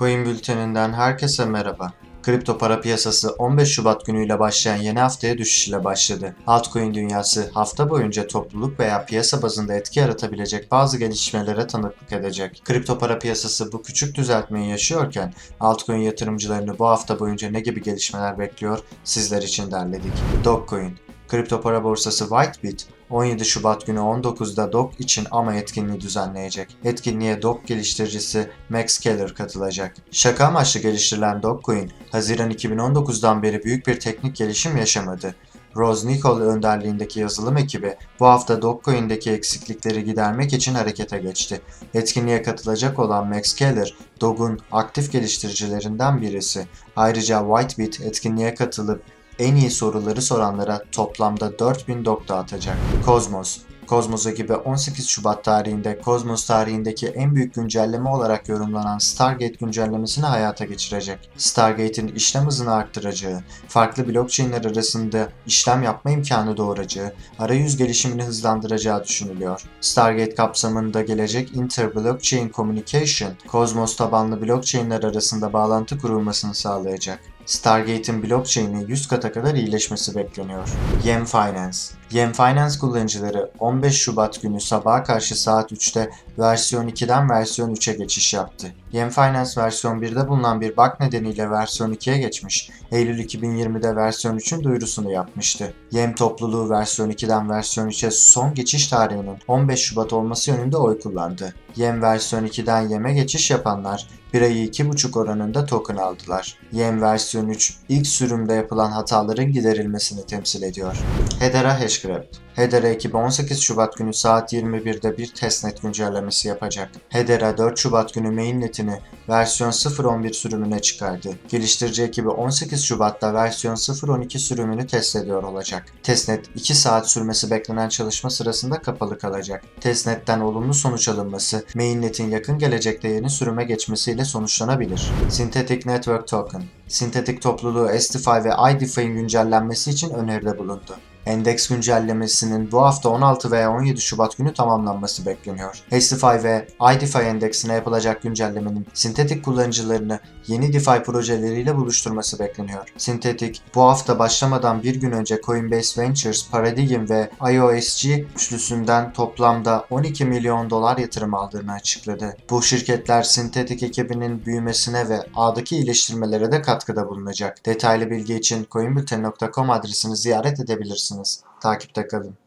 Coin Bülteni'nden herkese merhaba. Kripto para piyasası 15 Şubat günüyle başlayan yeni haftaya düşüş ile başladı. Altcoin dünyası hafta boyunca topluluk veya piyasa bazında etki yaratabilecek bazı gelişmelere tanıklık edecek. Kripto para piyasası bu küçük düzeltmeyi yaşıyorken altcoin yatırımcılarını bu hafta boyunca ne gibi gelişmeler bekliyor sizler için derledik. Dogecoin Kripto para borsası Whitebit 17 Şubat günü 19'da Dog için AMA etkinliği düzenleyecek. Etkinliğe Dog geliştiricisi Max Keller katılacak. Şaka amaçlı geliştirilen Dogecoin, Haziran 2019'dan beri büyük bir teknik gelişim yaşamadı. Rose Nicole önderliğindeki yazılım ekibi bu hafta Dogecoin'deki eksiklikleri gidermek için harekete geçti. Etkinliğe katılacak olan Max Keller, Dog'un aktif geliştiricilerinden birisi. Ayrıca Whitebit etkinliğe katılıp en iyi soruları soranlara toplamda 4000 dog dağıtacak. Cosmos Cosmos ekibi 18 Şubat tarihinde Cosmos tarihindeki en büyük güncelleme olarak yorumlanan Stargate güncellemesini hayata geçirecek. Stargate'in işlem hızını arttıracağı, farklı blockchain'ler arasında işlem yapma imkanı doğuracağı, arayüz gelişimini hızlandıracağı düşünülüyor. Stargate kapsamında gelecek Inter-Blockchain Communication, Cosmos tabanlı blockchain'ler arasında bağlantı kurulmasını sağlayacak. Stargate'in blockchain'i 100 kata kadar iyileşmesi bekleniyor. Yem Finance Yem Finance kullanıcıları 15 Şubat günü sabaha karşı saat 3'te versiyon 2'den versiyon 3'e geçiş yaptı. Yem Finance versiyon 1'de bulunan bir bug nedeniyle versiyon 2'ye geçmiş, Eylül 2020'de versiyon 3'ün duyurusunu yapmıştı. Yem topluluğu versiyon 2'den versiyon 3'e son geçiş tarihinin 15 Şubat olması yönünde oy kullandı. Yem versiyon 2'den Yem'e geçiş yapanlar 1 ayı 2,5 oranında token aldılar. Yem versiyon 3 ilk sürümde yapılan hataların giderilmesini temsil ediyor. Hedera Hashcraft Hedera ekibi 18 Şubat günü saat 21'de bir testnet güncellemesi yapacak. Hedera 4 Şubat günü mainnetini versiyon 0.11 sürümüne çıkardı. Geliştirici ekibi 18 Şubat'ta versiyon 0.12 sürümünü test ediyor olacak. Testnet 2 saat sürmesi beklenen çalışma sırasında kapalı kalacak. Testnetten olumlu sonuç alınması, mainnetin yakın gelecekte yeni sürüme geçmesiyle sonuçlanabilir. Synthetic Network Token Sintetik topluluğu SDFI ve iDeFi'nin güncellenmesi için öneride bulundu. Endeks güncellemesinin bu hafta 16 veya 17 Şubat günü tamamlanması bekleniyor. SDFI ve iDeFi endeksine yapılacak güncellemenin sintetik kullanıcılarını yeni DeFi projeleriyle buluşturması bekleniyor. Sintetik bu hafta başlamadan bir gün önce Coinbase Ventures, Paradigm ve IOSG üçlüsünden toplamda 12 milyon dolar yatırım aldığını açıkladı. Bu şirketler sintetik ekibinin büyümesine ve ağdaki iyileştirmelere de katkıda bulunacak. Detaylı bilgi için coinbülten.com adresini ziyaret edebilirsiniz. Takipte kalın.